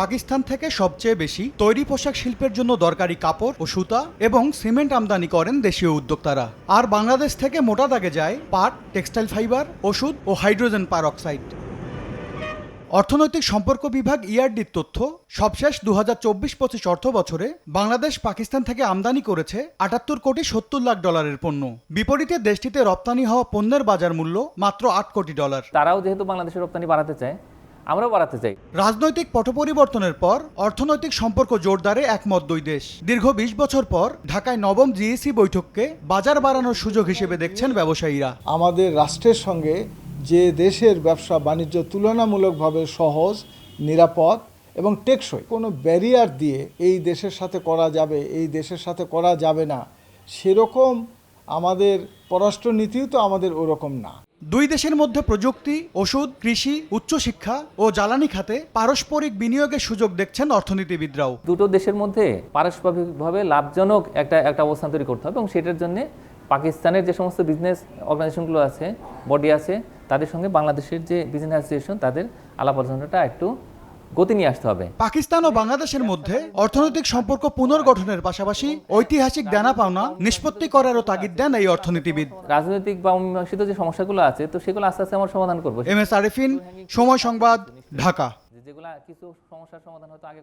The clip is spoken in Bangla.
পাকিস্তান থেকে সবচেয়ে বেশি তৈরি পোশাক শিল্পের জন্য দরকারি কাপড় ও সুতা এবং সিমেন্ট আমদানি করেন দেশীয় উদ্যোক্তারা। আর বাংলাদেশ থেকে মোটা দাগে যায় পাট, টেক্সটাইল ফাইবার, ওষুধ ও হাইড্রোজেন পারঅক্সাইড। অর্থনৈতিক সম্পর্ক বিভাগ ইআরডির তথ্য, সবশেষ দু হাজার চব্বিশ পঁচিশ অর্থ বছরে বাংলাদেশ পাকিস্তান থেকে আমদানি করেছে আটাত্তর কোটি সত্তর লাখ ডলারের পণ্য। বিপরীতে দেশটিতে রপ্তানি হওয়া পণ্যের বাজার মূল্য মাত্র আট কোটি ডলার। তারাও যেহেতু বাংলাদেশের রপ্তানি বাড়াতে চায় আমরাও বাড়াতে চাই। রাজনৈতিক পট পরিবর্তনের পর অর্থনৈতিক সম্পর্ক জোরদারে একমত দুই দেশ। দীর্ঘ বিশ বছর পর ঢাকায় নবম জিএসি বৈঠককে বাজার বাড়ানোর সুযোগ হিসেবে দেখছেন ব্যবসায়ীরা। আমাদের রাষ্ট্রের সঙ্গে যে দেশের ব্যবসা বাণিজ্য তুলনামূলকভাবে সহজ নিরাপদ এবং টেকসই কোনো ব্যারিয়ার দিয়ে এই দেশের সাথে করা যাবে এই দেশের সাথে করা যাবে না সেরকম আমাদের পররাষ্ট্রনীতিও তো আমাদের ওরকম না। দুই দেশের মধ্যে প্রযুক্তি, ওষুধ, কৃষি উচ্চশিক্ষা ও জ্বালানি খাতে পারস্পরিক বিনিয়োগের সুযোগ দেখছেন অর্থনীতিবিদরাও। দুটো দেশের মধ্যে পারস্পরিকভাবে লাভজনক একটা একটা অবস্থান তৈরি করতে হবে এবং সেটার জন্য পাকিস্তানের যে সমস্ত বিজনেস অর্গানাইজেশনগুলো আছে বডি আছে, তাদের সঙ্গে বাংলাদেশের যে বিজনেস অ্যাসোসিয়েশন তাদের আলাপ আলোচনাটা একটু গতি নিয়ে আসতে হবে। পাকিস্তান ও বাংলাদেশের মধ্যে অর্থনৈতিক সম্পর্ক পুনর্গঠনের পাশাপাশি ঐতিহাসিক দেনা পাওনা নিষ্পত্তি করারও তাগিদ দেন এই অর্থনীতিবিদ। রাজনৈতিক বা অমীমাংসিত যে সমস্যাগুলো আছে তো সেগুলো আস্তে আস্তে আমরা সমাধান করব। এম এস আরিফিন সময় সংবাদ ঢাকা। যেগুলো কিছু সমস্যার সমাধান হয়তো আগে